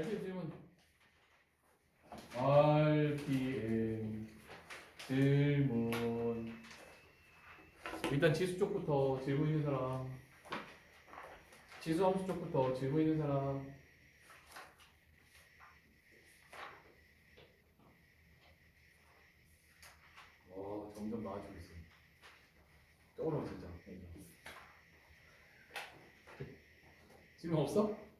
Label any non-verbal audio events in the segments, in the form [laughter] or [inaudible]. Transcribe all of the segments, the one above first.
알지 질문. RPM 질문. 일단 지수 쪽부터 질문 있는 사람. 지수 함수 쪽부터 질문 있는 사람. 와 점점 나아지고 있어. 쩔어 진짜. 질문 없어?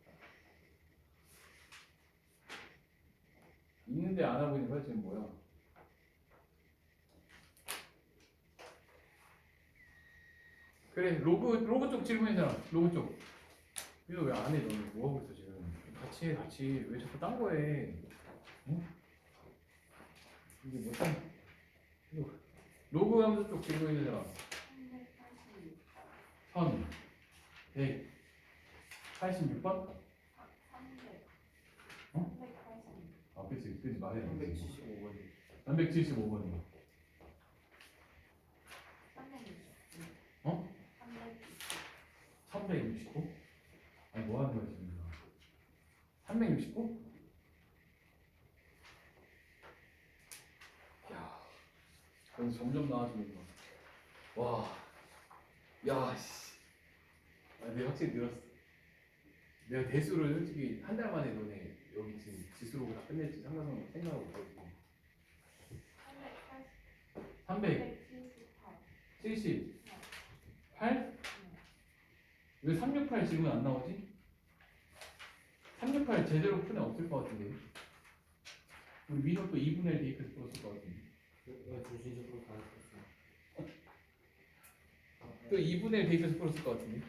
있는데 안 하고 있는 거야 지금 뭐야? 그래 로그 로그 쪽 질문이잖아 로그 쪽. 이거 왜 안 해? 너는 뭐 하고 있어 지금? 같이 해 같이 왜 자꾸 딴 거해? 응? 이게? 이거 로그 하면서 쪽 질문이잖아. 3 100 86 번? 아 그치 그치 말해 375번 375번이요 어? 369? 아니 뭐 하는 거야 지금 369? 야 그래서 점점 나아지는 거와 야, 씨. 아, 내가 확실히 늘었어. 내가 대수를 솔직히 한 달 만에 너네 여기 지금 지수로 다 끝낼지 상상하고 생각하고 있거든. 378? 왜 368 질문 안 나오지? 368 제대로 푼애 없을 것 같은데. 우리 민호 또 2분의 1 대입해서 풀었을 것 같은데. 중심적으로 가르쳤어 또 2분의 1 대입해서 풀었을 것 같은데.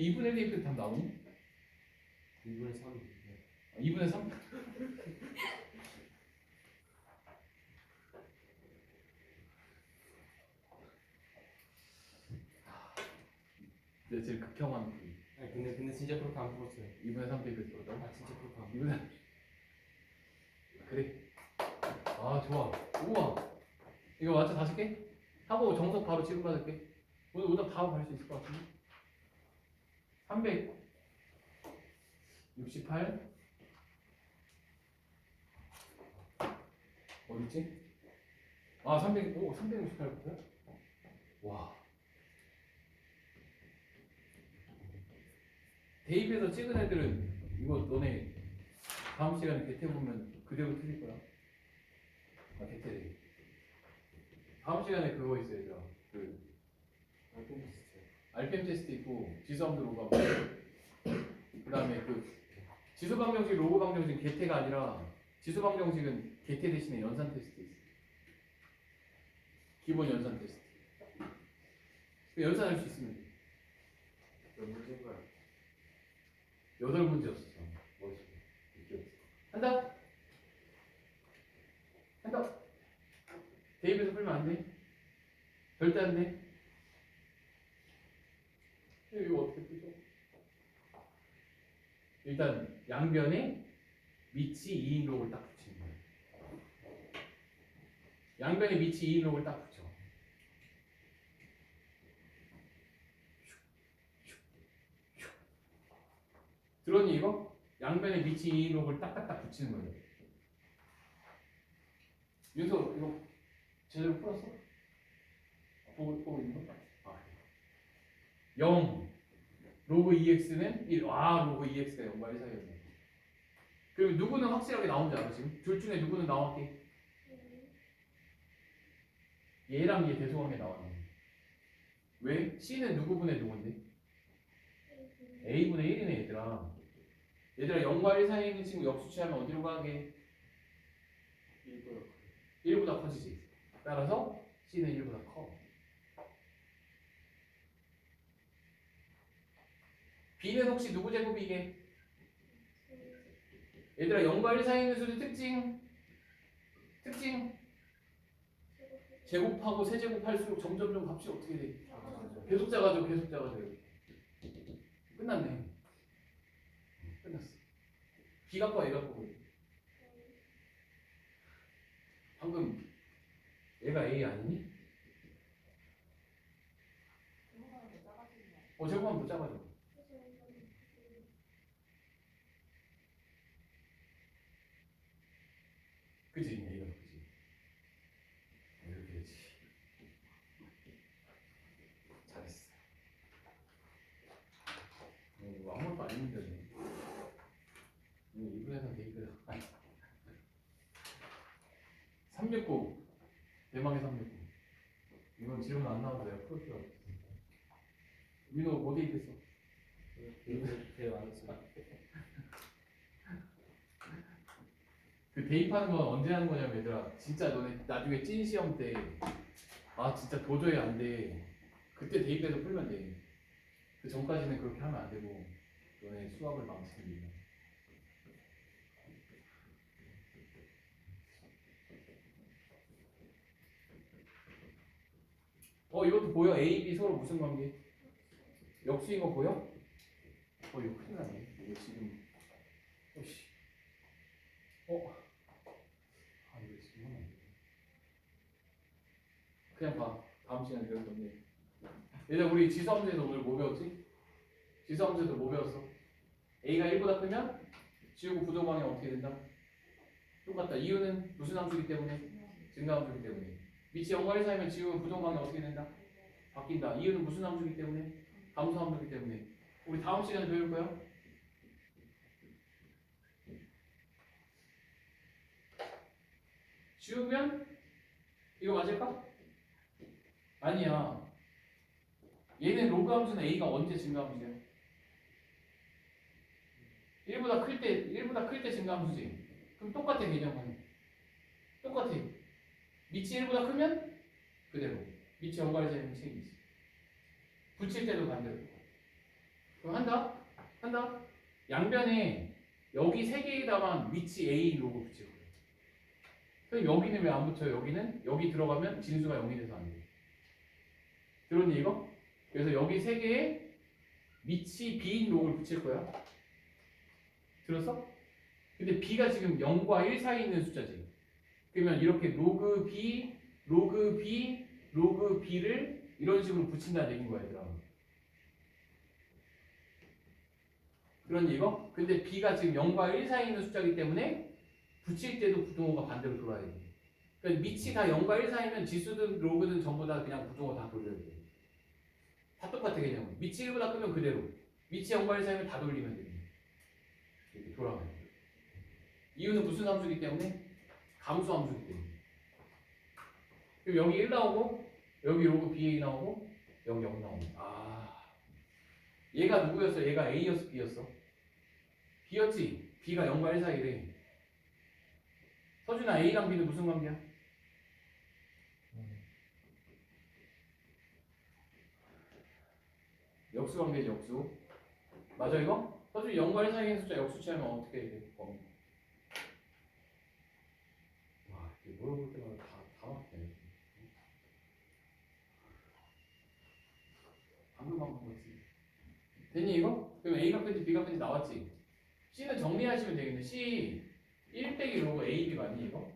2분의 1 대입해서 답 나오니? 2분의 3 아, 2분의 3? 내 제일 극혐한 그 아니 근데 근데 진짜 그렇게 안 풀었어요. 2분의 3 대입해서 풀었다고? 아 진짜 그렇게 안 2분의 3 그래. 아 좋아. 우와. 이거 맞춰 다섯 개? 하고 정석 바로 지금 받을게. 오늘 오답 다갈수 있을 것 같은데 368 어딨지? 아 300, 오 368부터? 와. 대입해서 찍은 애들은 이거 너네 다음 시간에 개태 보면 그대로 틀릴 거야. 아 개태래 다음 시간에 그거 있어 얘들아 그 있었어요 RPM 테스트 있고 지수함도 로그 그 다음에 그 지수 방정식 로그 방정식 개태가 아니라 지수 방정식은 개태 대신에 연산 테스트 있어 기본 연산 테스트 그 연산할 수 있으면 돼. 몇 문제인 거야? 여덟 문제였어 기억이. 한다 한다 대입해서 풀면 안 돼? 절대 안 돼? 이거 어떻게 풀죠? 일단 양변에 밑이 2인 록을 딱 붙이는 거예요 양변에 밑이 2인 록을 딱 붙여 들었니 이거? 양변에 밑이 2인 록을 딱딱딱 붙이는 거예요 윤서 이거 제대로 풀었어? 보고, 보고 있는 거? 아, 0 로그 EX는 1. 아, 로그 EX가 0과 1 사이였네. 그리고 누구는 확실하게 나온지 알아, 지금? 둘 중에 누구는 나왔게? 얘랑 얘 대소관계 나왔네. 왜? C는 누구분의 누군데? A분의 1이네, 얘들아. 얘들아, 0과 1 사이에 있는 친구 역수치하면 어디로 가게? 1보다 커지지. 따라서 C는 1보다 커. B는 혹시 누구 제곱이 이게? 얘들아 0과 1 사이에 있는 수의 특징. 특징. 제곱하고 세제곱할수록 점점점 값이 어떻게 돼? 계속 작아져 계속 작아져 끝났네. 끝났어. B 갖고 A 갖고 방금 얘가 A 아니니? 어 제곱하면 더 작아져 그지 A가 그지. 이렇게 되지? 잘했어. 어, 이거 아무것도 아닌데 이거 2분에서 데이크다 369 대망의 369 이건 질문 안 나와도 내가 풀 필요 없어. 민호 뭐 데이트했어? 되게 많았어요. 그 대입하는 건 언제 하는 거냐면 얘들아 진짜 너네 나중에 찐 시험 때 아 진짜 도저히 안 돼 그때 대입해서 풀면 돼그 전까지는 그렇게 하면 안 되고 너네 수학을 망치는 이유 어 이것도 보여? A, B 서로 무슨 관계? 역수인 거 보여? 어 이거 큰일 나네 이거 지금 어씨 어? 아 이거 지금 하면 안 돼. 그냥 봐 다음 시간에 배울 건데 얘들 우리 지수함수에서 오늘 뭐 배웠지? 지수함수에서 뭐 배웠어? A가 1보다 크면 지우고 부동방이 어떻게 된다? 똑같다 이유는 무슨 함수이기 때문에? 증가 함수이기 때문에 밑이 0과 1 사이면 지우고 부동방이 어떻게 된다? 바뀐다 이유는 무슨 함수이기 때문에? 감소 함수이기 때문에 우리 다음 시간에 배울 거야? 지우면 이거 맞을까? 아니야. 얘는 로그 함수는 a가 언제 증가함수야? 1보다 클 때, 1보다 클 때 증가함수지. 그럼 똑같아 개념은. 똑같아. 밑이 1보다 크면 그대로. 밑이 연관이 되는 책이지. 붙일 때도 반대로. 그럼 한다? 한다? 양변에 여기 세 개에다만 위치 a 로고 붙이고. 그럼 여기는 왜 안 붙여요? 여기는 여기 들어가면 진수가 0이 돼서 안 돼. 들었니 이거? 그래서 여기 세 개에 밑이 b인 록을 붙일 거야. 들었어? 근데 b가 지금 0과 1 사이에 있는 숫자지. 그러면 이렇게 로그 b, 로그 b, 로그 b를 이런 식으로 붙인다는 얘기인 거야, 얘들아. 그런 이거? 근데 b가 지금 0과 1 사이에 있는 숫자이기 때문에 붙일 때도 부동호가 반대로 돌아야 돼. 그러니까 밑이 다 0과 1 사이면 지수든 로그든 전부 다 그냥 부동호 다 돌려야 돼. 다 똑같아 개념은. 밑이 1보다 크면 그대로. 0과 1 사이면 다 돌리면 돼. 이렇게 돌아가야 돼. 이유는 무슨 함수이기 때문에? 감수 함수이기 때문에. 그럼 여기 1 나오고 여기 로그 BA 나오고 여기 0 나오고. 아. 얘가 누구였어? 얘가 A였어, B였어? B였지. B가 0과 1 사이래. 서준아 A랑 B는 무슨 관계야? 역수 관계지 역수. 맞아 이거? 0과 1 사이의 숫자 역수 취하면 어떻게 돼? 범위. 와 이게 물어볼 때마다 다, 다 막히네. 방금 한거 같지. 됐니 이거? 그럼 A가 큰지 B가 큰지 나왔지? C는 정리하시면 되겠네. C 1 빼기 로그 A, B 맞니 이거?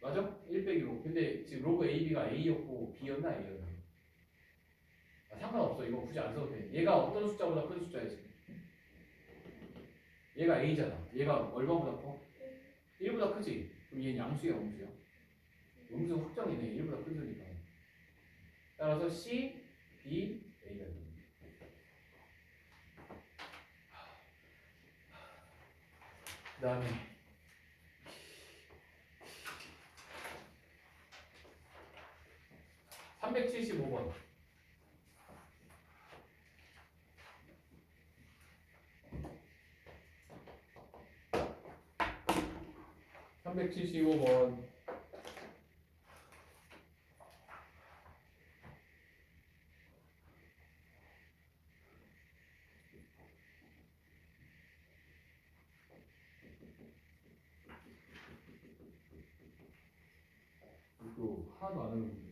맞아? 1 빼기 로그. 근데 지금 로그 A, B가 A였고 B였나 A였나? 아, 상관없어. 이거 굳이 안 써도 돼. 얘가 어떤 숫자보다 큰 숫자야 지금? 얘가 A잖아. 얘가 얼마보다 커? 1보다 크지? 그럼 얘는 양수야, 음수야? 음수 확정이네. 1보다 큰 수니까. 따라서 C, B, A가 됩니다. 그 다음에 (375번) (375번) 이거 하나도 안 해보는데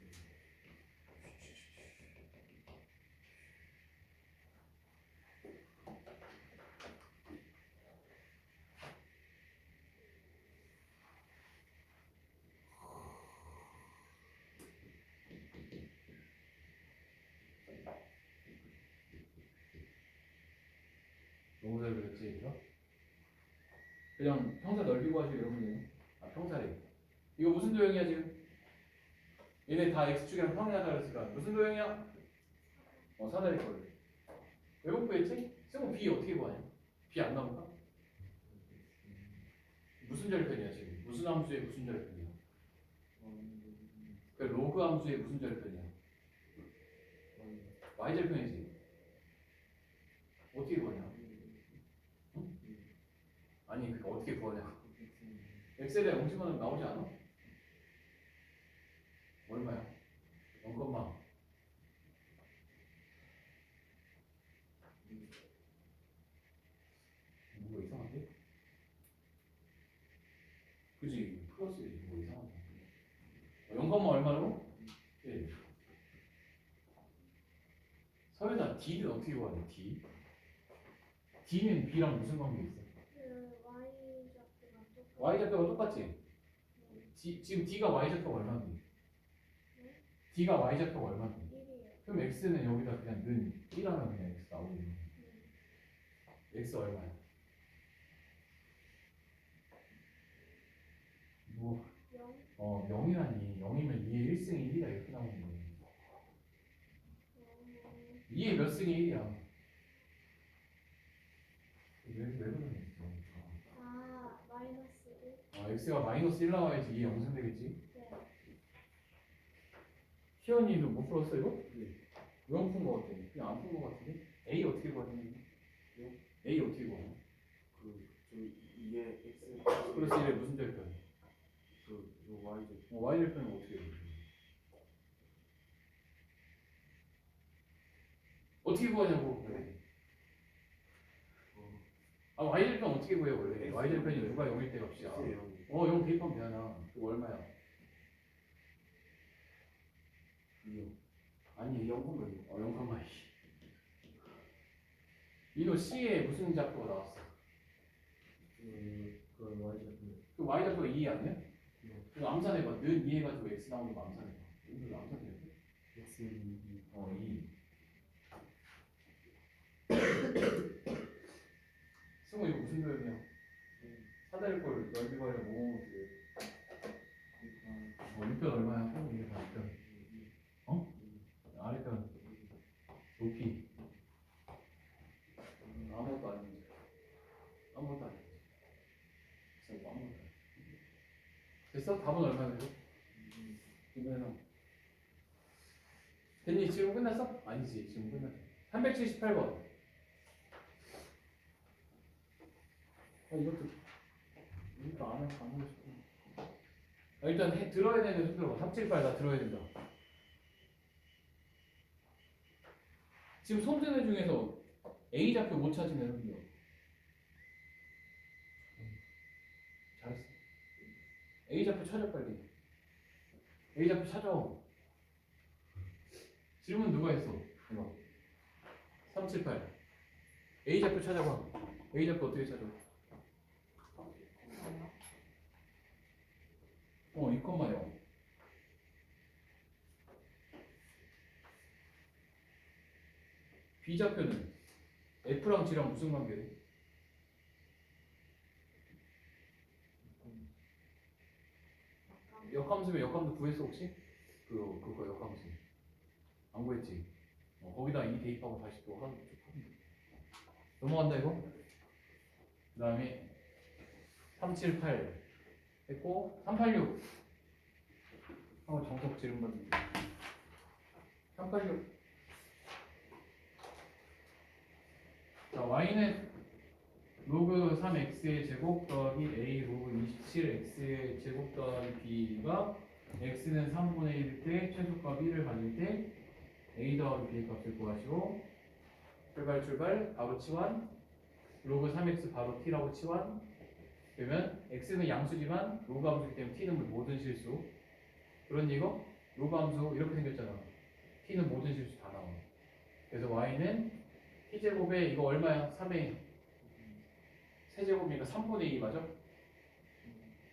너무 잘 그렸지 얘들아? 그냥 평사 넓이 구하시고 이러면 돼요. 아 평사래. 이거 무슨 도형이야 지금? 얘네 다 x축이랑 평행하다 그랬으니까 무슨 도형이야? 어 사다리 걸. 왜못 구했지? 쓰고 b 어떻게 구하냐? b 안 나올까? 무슨 절편이야 지금? 무슨 함수의 무슨 절편이야? 그 로그 함수의 무슨 절편이야? y 절편이지. 어떻게 구하냐? 아니 그러니까 어떻게 구하냐? 엑셀에 0집어넣으면 나오지 않아? 얼마야? 0컴마 뭐가 이상한데? 그지 플러스지 뭐 이상하네 0컴마 얼마라고? 예 서연아 D는 어떻게 구하냐 D? D는 B랑 무슨 관계 있어? 그 Y 좌표가 똑같아. Y 좌표가 똑같지? D, 지금 D가 Y 좌표가 얼마인데? D가 Y 좌표가 얼마인데? 1이에요. 그럼 X는 여기다 그냥 는 1하면 그냥 X 나오겠네 X 얼마야? 뭐, 0, 어, 0이라니 0이면 2의 1승이 1이다 이렇게 나오는 거예요 2의 몇 승이 1이야 왜, 왜 그러냐 아, 마이너스 1. 아, X가 마이너스 1 나와야지 2의 0승 되겠지? 네. 희연이도 못 풀었어 이거? 네. 왜안푼거 같아? 그냥 안 푼 거 같은데? A 어떻게 구하냐? A 어떻게 구하냐? 그저 이게 x 플러스 1의 무슨 절편? 그 요 y 제 어, Y 절편은 어떻게 해? 어떻게 구하냐고 그래. 아 Y 절편 어떻게 구해 원래? Y 절편이 누가 0일 때 값이야. 어, 0 대입하면 되잖아. 그거 얼마야? 2요. 아니 0,2. 어, 0,2. 이노 C에 무슨 좌표가 나왔어? 그 그런 Y 제품 그 Y 좌표가 2 아니야? 그 암산해봐. 는 2 해가지고 X 나오는 거 암산해봐. 이거 암산해야 돼? X 2 어, 2. [coughs] 승우 이거 무슨 도형이야? 사다리 꼴 넓이 관련 뭐 어떻게? 어, 6편 얼마야? 어, 이게 다 6편. 어? 아래편 높이. 음, 아무것도 아닌데. 아무것도 아닌데. 진짜 뭐 아무것도 아닌데. 됐어? 답은 얼마 되죠? 이번에는 됐니? 지금 끝났어? 아니지 지금 끝났어 378번 아 이것도 이것도 안 하고 안 하고 싶어. 아, 일단 해, 들어야 되는 거 들어봐 378 다 들어야 된다. 지금 손드는 중에서 A 좌표 못 찾으면 흔들어. 잘했어. A 좌표 찾아 빨리. A 좌표 찾아. 질문 누가 했어? 이거 378 A 좌표 찾아봐. A 좌표 어떻게 찾아? 어2,0 B 좌표는 F랑 G랑 무슨 관계래? 역함수면 역함수 구했어 혹시? 그 그거 역함수 안 구했지? 어, 거기다 이 대입하고 다시 또 하는. 넘어간다 이거? 그 다음에 378 했고 386 한번 정석 지름 받는 386 자 y는 로그 3x의 제곱 더하기 a 로그 27x의 제곱 더하기 b가 x는 3분의 1일 때 최소값 1을 가질 때 a 더하기 b 값을 구하시고 출발 출발. 바로 치환. 로그 3x 바로 t라고 치환 그러면 x는 양수지만 로그 함수이기 때문에 t는 모든 실수 그런 이거 로그 함수 이렇게 생겼잖아 t는 모든 실수 다 나와 그래서 y는 t제곱에 이거 얼마야? 3의 세제곱이니까 3분의 2 맞아?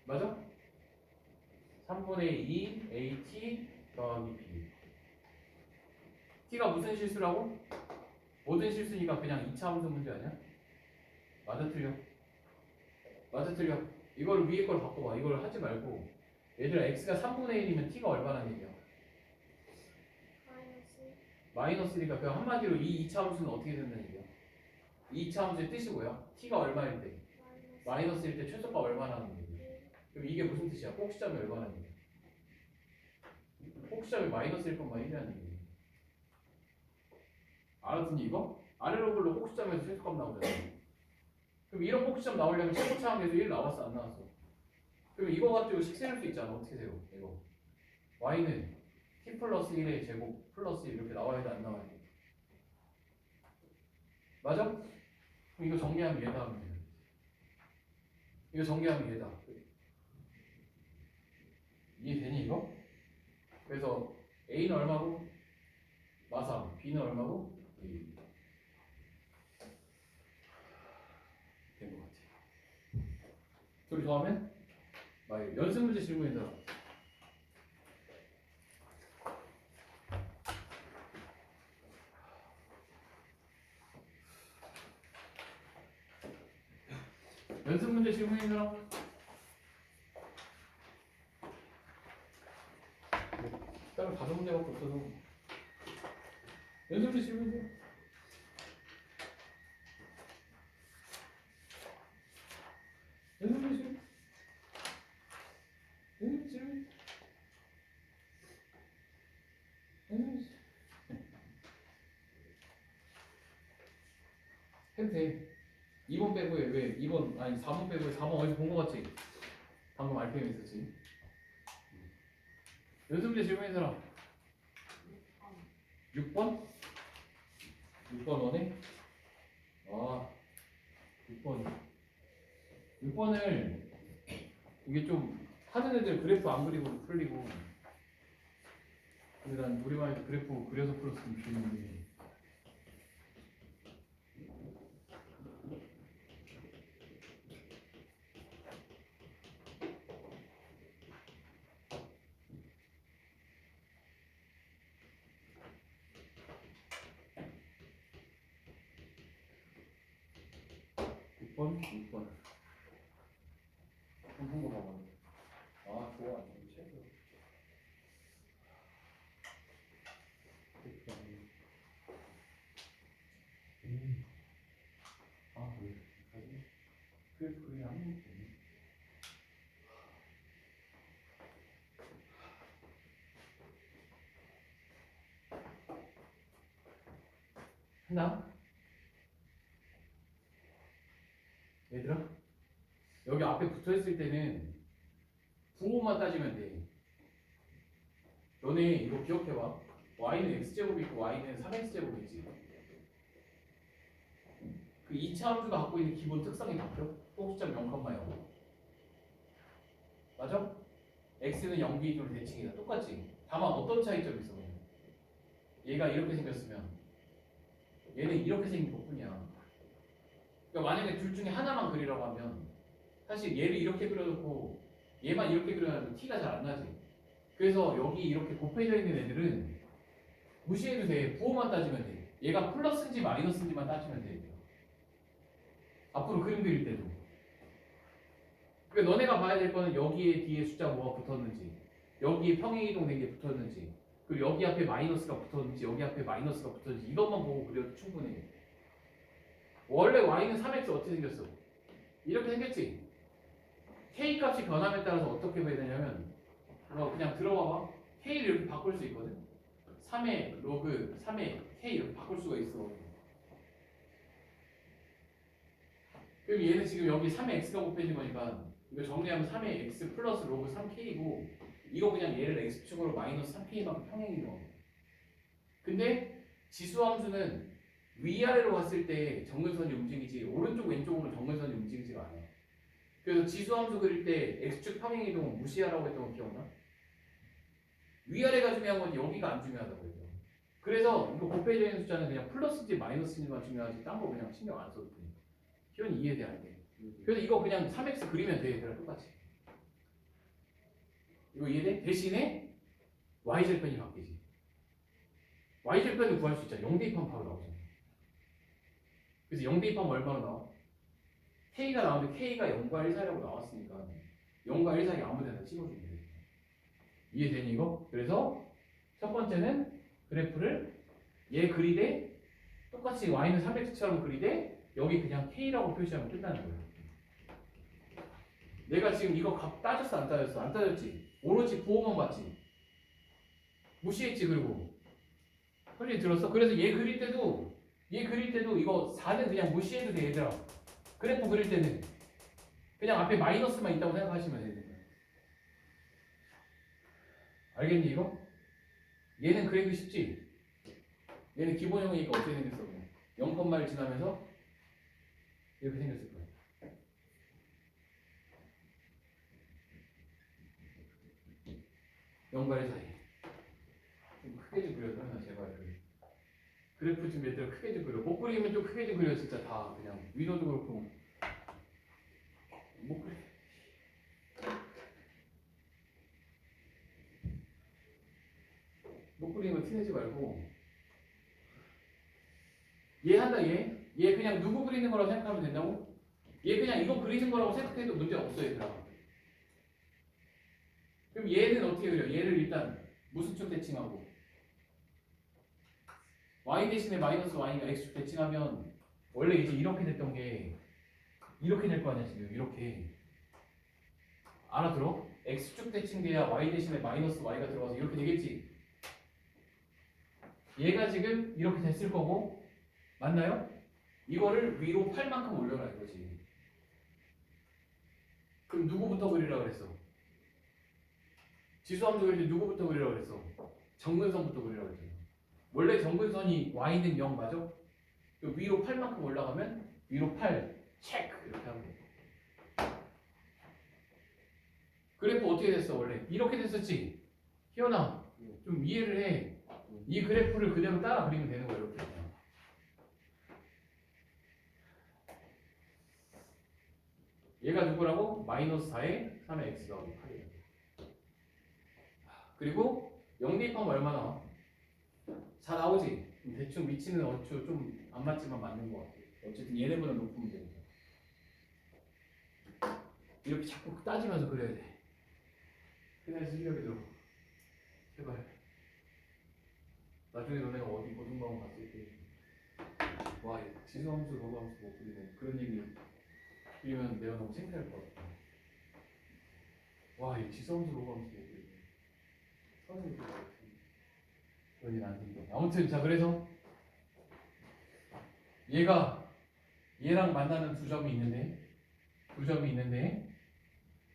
맞아? 3분의 2 AT 더하기 B T가 무슨 실수라고? 모든 실수니까 그냥 2차 함수 문제 아니야? 맞아 틀려? 맞아 틀려. 이걸 위에 걸 바꿔봐. 이걸 하지 말고 얘들아 x가 3분의 1이면 t가 얼마나 얘기야? 마이너스 마이너스니까 그냥 한마디로 이 2차 함수는 어떻게 된다는 얘기야? 2차 함수의 뜻이 뭐야? t가 얼마일 때 마이너스 마이너스일 때 최소값 얼마나 하는 얘기 그럼 이게 무슨 뜻이야? 꼭 시점이 얼마나 얘기 꼭 시점이 마이너스일 것만 1이라는 얘기 알았더니 이거? 아래로 불러 꼭 시점에서 최소값 나오잖아 그럼 이런 꼭 시점 나오려면 최고 차항에서 1 나왔어 안 나왔어? 그럼 이거 가지고 식 세울 수 있잖아 어떻게 세워 이거 y는 t 플러스 1의 제곱 플러스 1 이렇게 나와야 돼 안 나와야 돼 맞아? 그럼 이거 정리하면 얘다 하면 돼 이거 정리하면 얘다 이해되니 이거? 그래서 A는 얼마고? 마삼 B는 얼마고? 1 된것 같아 둘이 더하면? 마이 연습 문제 질문이잖아 연습 문제 질문이잖아 따로 다섯 문제밖에 없어서 연습 문제 질문이야 연습 문제 질문 연습 질문 연습 질문 해도 돼 2번 빼고 왜 2번 아니 4번 빼고 4번 어디서 본거 같지? 방금 RPM 있었지 연습 문제 질문해 사람 6번? 6번 원해? 아 6번 6번을 이게 좀 하는 애들 그래프 안 그리고 풀리고 근데 난 해도 그래프 그려서 풀었으면 좋겠는데 육번 6번. 한번 거 봐봐. 아 좋아. 최고. 아왜 가지? 그래 그래 안 먹지 했나? 얘들아 여기 앞에 붙어 있을 때는 부호만 따지면 돼. 너네 이거 기억해봐. y는 x제곱이 있고 y는 3x제곱이지. 그 2차 함수가 갖고 있는 기본 특성이 바뀌어? 꼭시점 0,0 맞아? x는 0 비중으로 대칭이다. 똑같지? 다만 어떤 차이점이 있어? 얘가 이렇게 생겼으면 얘는 이렇게 생긴 것 뿐이야 그러니까 만약에 둘 중에 하나만 그리라고 하면 사실 얘를 이렇게 그려놓고 얘만 이렇게 그려놓으면 티가 잘 안 나지. 그래서 여기 이렇게 곱해져 있는 애들은 무시해도 돼. 부호만 따지면 돼. 얘가 플러스인지 마이너스인지만 따지면 돼. 앞으로 그림 그릴 때도. 그러니까 너네가 봐야 될 거는 여기에 뒤에 숫자 뭐가 붙었는지, 여기에 평행이동 된 게 붙었는지, 그리고 여기 앞에 마이너스가 붙었는지, 여기 앞에 마이너스가 붙었는지 이것만 보고 그려도 충분해. 원래 y는 3x 어떻게 생겼어? 이렇게 생겼지? k 값이 변함에 따라서 어떻게 되냐면 너 그냥 들어봐봐 k를 이렇게 바꿀 수 있거든 3의 로그 3의 k 이렇게 바꿀 수가 있어 그럼 얘는 지금 여기 3의 x가 곱해진 거니까 이거 정리하면 3의 x 플러스 로그 3k이고 이거 그냥 얘를 x축으로 마이너스 3k만큼 평행이동 근데 지수 함수는 위아래로 갔을 때 정근선이 움직이지 오른쪽 왼쪽으로 정근선이 움직이지가 않아요. 그래서 지수함수 그릴 때 x축 평행 이동은 무시하라고 했던 거 기억나? 위아래가 중요한 건 여기가 안 중요하다고 해요. 그래서 이거 곱해져 있는 숫자는 그냥 플러스인지 마이너스인지만 중요하지 딴 거 그냥 신경 안 써도 돼. 기본 이해돼 안 돼? 그래서 이거 그냥 3x 그리면 돼 얘들아 똑같이. 이거 이해돼? 대신에 y절편이 바뀌지. y절편을 구할 수 있잖아. 0 대입하면 바로 나오잖아. 그래서 0 대입하면 얼마나 나와? K가 나오는데 K가 0과 1 사이라고 나왔으니까 0과 1 사이 아무 데나 찍어주면 돼. 이해되니 이거? 그래서 첫 번째는 그래프를 얘 그리되 똑같이 y는 300처럼 그리되 여기 그냥 k라고 표시하면 끝나는 거예요. 내가 지금 이거 값 따졌어 안 따졌어? 안 따졌지? 오로지 보호만 봤지? 무시했지 그리고 솔직히 들었어? 그래서 얘 그릴 때도 얘 그릴 때도 이거 4는 그냥 무시해도 돼 얘들아 그래프 그릴 때는 그냥 앞에 마이너스만 있다고 생각하시면 돼요 알겠니 이거? 얘는 그리기 쉽지? 얘는 기본형이니까 어떻게 생겼어? 그냥 0컴마를 지나면서 이렇게 생겼을 거야. 영과의 사이. 좀 크게 좀 제발. 그래프 좀 얘들아 크게 좀 그려. 못 그리면 좀 크게 좀 그려, 진짜 다 그냥 위로도 그렇고. 못 그려. 못 그리는 거 티내지 말고. 얘 한다 얘. 얘 그냥 누구 그리는 거라고 생각하면 된다고? 얘 그냥 이거 그리는 거라고 생각해도 문제 없어 얘들아. 그럼 얘는 어떻게 그려? 얘를 일단 무슨 쪽 대칭하고? Y 대신에 마이너스 y가 x축 대칭하면 원래 이제 이렇게 됐던 게 이렇게 될 거 아니야 지금 이렇게 알아들어? x축 대칭돼야 y 대신에 마이너스 y가 들어가서 이렇게 되겠지? 얘가 지금 이렇게 됐을 거고 맞나요? 이거를 위로 8만큼 올려라 이거지. 그럼 누구부터 그리라 그랬어? 지수함수 그릴 때 누구부터 그리라 그랬어? 정근선부터 그리라 그랬잖아. 원래 정근선이 y는 0 맞아? 그 위로 8만큼 올라가면 위로 8 체크 이렇게 하면 돼. 그래프 어떻게 됐어 원래? 이렇게 됐었지? 희연아 좀 이해를 해. 이 그래프를 그대로 따라 그리면 되는 거야 이렇게. 얘가 누구라고? 마이너스 4에 3의 x 더하기 8이야. 그리고 0 대입하면 얼마 나와? 4 나오지? 대충 위치는 어쭈 좀안 맞지만 맞는 것 같아. 어쨌든 얘네보다 높으면 되니까. 이렇게 자꾸 따지면서 그려야 돼. 그래야 실력이 들어. 제발. 나중에 너네가 어디 고등학원 갔을 때, 와, 지수 함수, 로그함수 못 그리네. 그런 얘기 그러면 내가 너무 창피할 것 같아. 와, 이 지성수 로그함수 못 그리네. 선생님, 일안 생겨. 아무튼, 자, 그래서 얘가 얘랑 만나는 두 점이 있는데, 두 점이 있는데,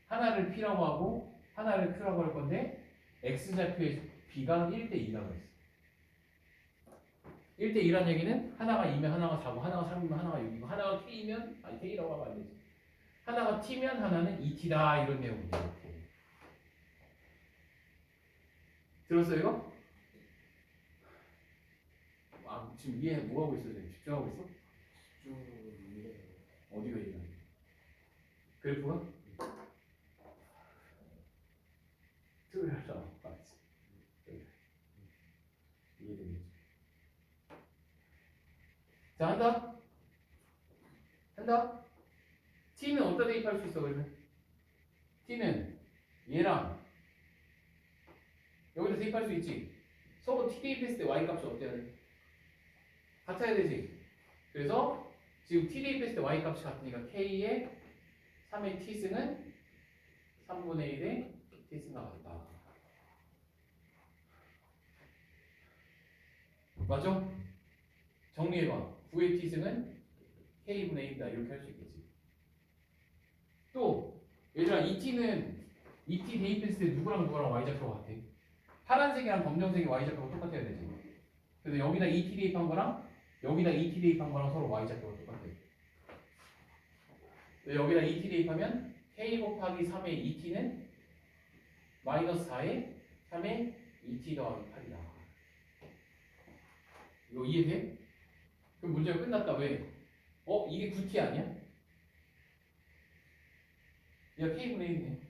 하나를 P라고 하고, 하나를 Q라고 할 건데, X좌표의 B가 1대 2라고 했어. 1대 2란 얘기는 하나가 2면 하나가 4고 하나가 3이면 하나가 6이고 하나가 K면 아니 K라고 하면 안 되지 하나가 T면 하나는 2T다 이런 내용이에요. 들었어요 이거? 아 지금 이해 뭐하고 있어 지금 집중하고 있어? 어디가 이해가 그래프가? 틀어라 맞지. 이해되니? 자 한다? 한다? T는 어디다 대입할 수 있어 그러면? T는 얘랑 여기다 대입할 수 있지? 서로 t 대입했을 때 y 값이 어때야 돼 같아야 되지. 그래서 지금 t 대입했을 때 y 값이 같으니까 k의 3의 t승은 3분의 1의 t승과 같다. 맞죠? 정리해봐. 9의 t승은 k분의 1이다. 이렇게 할 수 있겠지. 또 얘들아 이 t는 이 t 대입했을 때 누구랑 누구랑 y좌표가 같아? 파란색이랑 검정색이 y좌표가 똑같아야 되지. 그래서 여기다 이 t 대입한 거랑 여기다 이 t 대입한 거랑 서로 y좌표가 똑같아 여기다 2t 대입하면 k 곱하기 3의 2t는 마이너스 4의 3의 2t 더하기 8이다. 이거 이해돼? 그럼 문제가 끝났다. 왜? 어? 이게 9t 아니야? 얘가 k분의 1이네.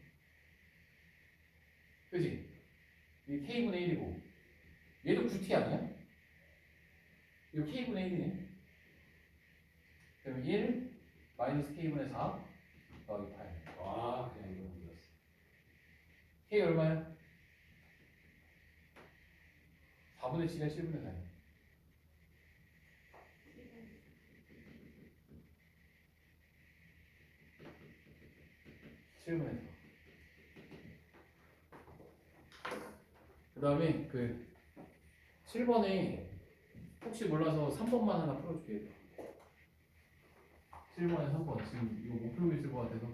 그지? 이게 k분의 1이고 얘도 9t 아니야? 이거 k분의 1이네. 그럼 1 마이너스 K분의 4 더하기 8 와 그냥 이거 몰랐어. K 얼마야? 4분의 7에 7분의 4야 7분의 4. 그 다음에 그 7번에 혹시 몰라서 3번만 하나 풀어줄게. 7번에 3번. 지금 이거 못 풀고 있을 것 같아서.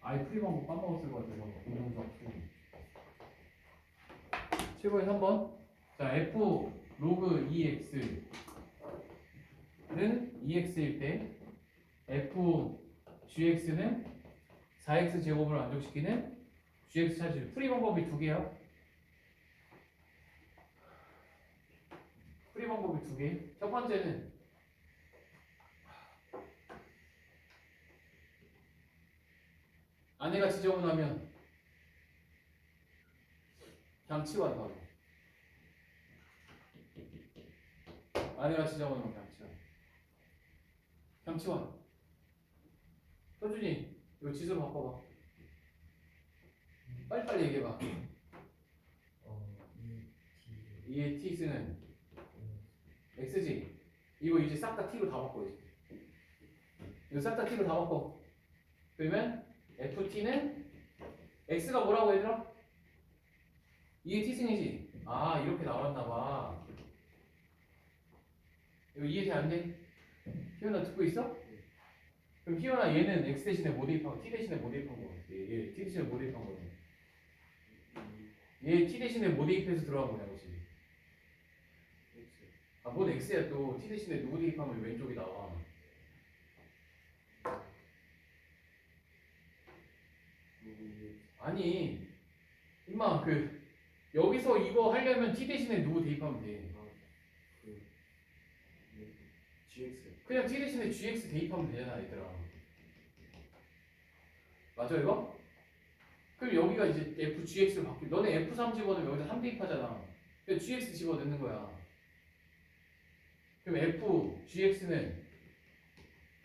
아예 풀이 방법 까먹었을 것 같아서. 공정수학 풀고. 7번에 3번. 자, f 로그 2x는 2x일 때 f gx는 4x 제곱을 만족시키는 gx 찾으실 풀이 방법이 두 개야. 풀이 방법이 두 개. 첫 번째는 아내가 지저분하면 그냥 치워 바로. 아내가 지저분하면 그냥 치워. 그냥 치워. 효준이 이거 지수로 바꿔봐. 빨리빨리 얘기해봐. 어, 이, 2의 t 쓰는 x지. 이거 이제 싹 다 t로 다 바꿔 이제. 이거 싹 다 t로 다 바꿔. 그러면 ft는 x가 뭐라고 얘들아? 2의 t 승이지. 아 이렇게 나왔나 봐. 이거 이해 안 돼? 희연아 듣고 있어? 그럼 희연아 얘는 x 대신에 뭐 대입하고 t 대신에 뭐 대입한 거 같아? 얘 t 대신에 뭐 대입한 거네. 얘 t 대신에 뭐 대입해서 들어간 거냐, 그렇지? 아, 뭔 X야 또 T 대신에 누구 대입하면 왼쪽이 나와. 로그 아니, 임마 그 여기서 이거 하려면 T 대신에 누구 대입하면 돼. 그냥 T 대신에 GX 대입하면 되잖아, 얘들아. 맞아 이거? 그럼 여기가 이제 F GX로 바뀌. 너네 F3 집어넣으면 여기다 3 대입하잖아. 그냥 GX 집어넣는 거야. 그럼 F GX는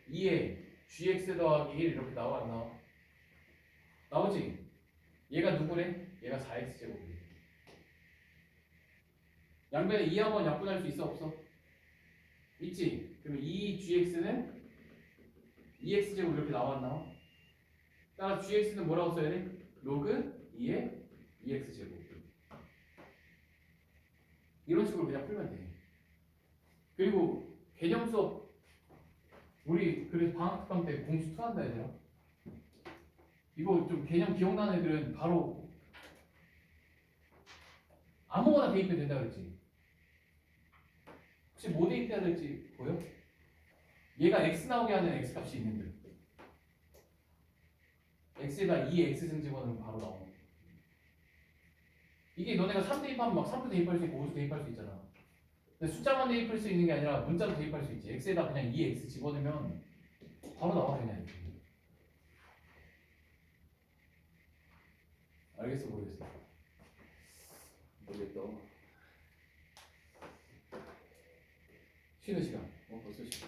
2에 GX 더하기 1 이렇게 나와 안 나와? 나오지? 얘가 누구래? 얘가 4x 제곱이래. 양변에 2 한번 약분할 수 있어 없어? 있지? 그러면 2gx는 2x 제곱 이렇게 나와 안 나와? 따라 gx는 뭐라고 써야 돼? 로그 2의 2x 제곱 이런 식으로 그냥 풀면 돼 그리고 개념 수업 우리 그래서 방학 특강 때 공식 투한다 얘들아 이거 좀 개념 기억나는 애들은 바로 아무거나 대입해도 된다 그랬지. 혹시 뭐 대입해야 될지 보여? 얘가 x 나오게 하는 x 값이 있는데 x에다 2x 승 집어넣으면 바로 나오는 이게 너네가 3 대입하면 막 3도 대입할 수 있고 5도 대입할 수 있잖아 근데 숫자만 대입할 수 있는 게 아니라 문자도 대입할 수 있지. X에다 그냥 2x 집어넣으면 바로 나와 그냥. 알겠어 모르겠어. 모르겠다. 쉬는 시간. 어 벌써 쉬